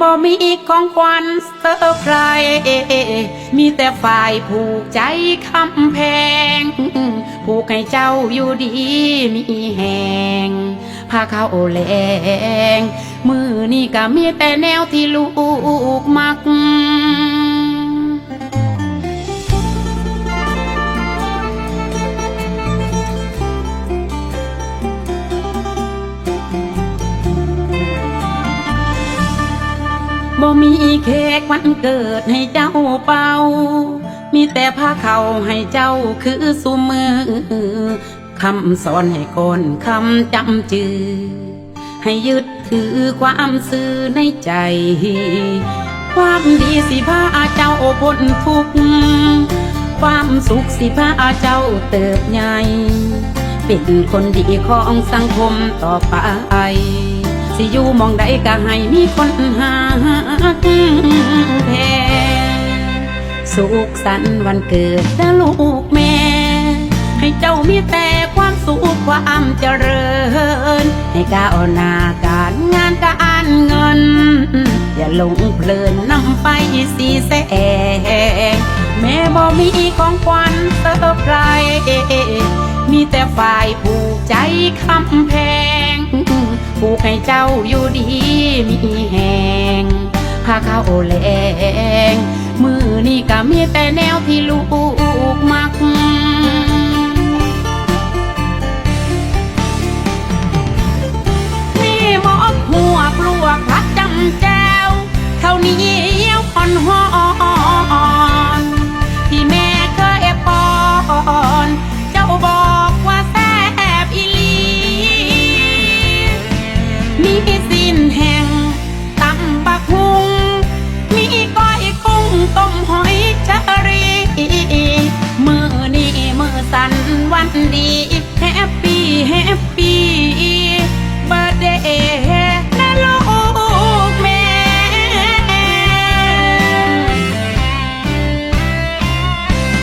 บ่มีของขวัญเซอร์ไพรส์มีแต่ฝ่ายผูกใจคำแพง ผูกให้เจ้าอยู่ดีมีแหงพาเข้าแลงมือนี่ก็มีแต่แนวที่ลูกมัก บ่มีเค้กวันเกิดให้เจ้าเป่า มีแต่ผ้าเขาให้เจ้าคือสุมือ คำสอนให้ก่อนคำจำจือ ให้ยึดถือความซื่อในใจ ความดีสิพาเจ้าพ้นทุกข์ความสุขสิพาเจ้าเติบใหญ่ เป็นคนดีของสังคมต่อไป สิอยู่มองใดก็ให้มีคนหาแพงสุขสันต์วันเกิดนะลูกแม่ ให้เจ้ามีแต่ความสุขความเจริญ ให้ก้าวหน้าการงานการเงิน อย่าหลงเพลินนำไปสีแสงแม่บ่มีของขวัญเซอร์ไพรส์มีแต่ฝ่ายผูกใจคำแพง ผูกให้เจ้าอยู่ดีมีแหงพาเข้าแลงมือนี่ก็มีแต่แนวที่ลูกมัก สันวันดีแฮปปี้แฮปปี้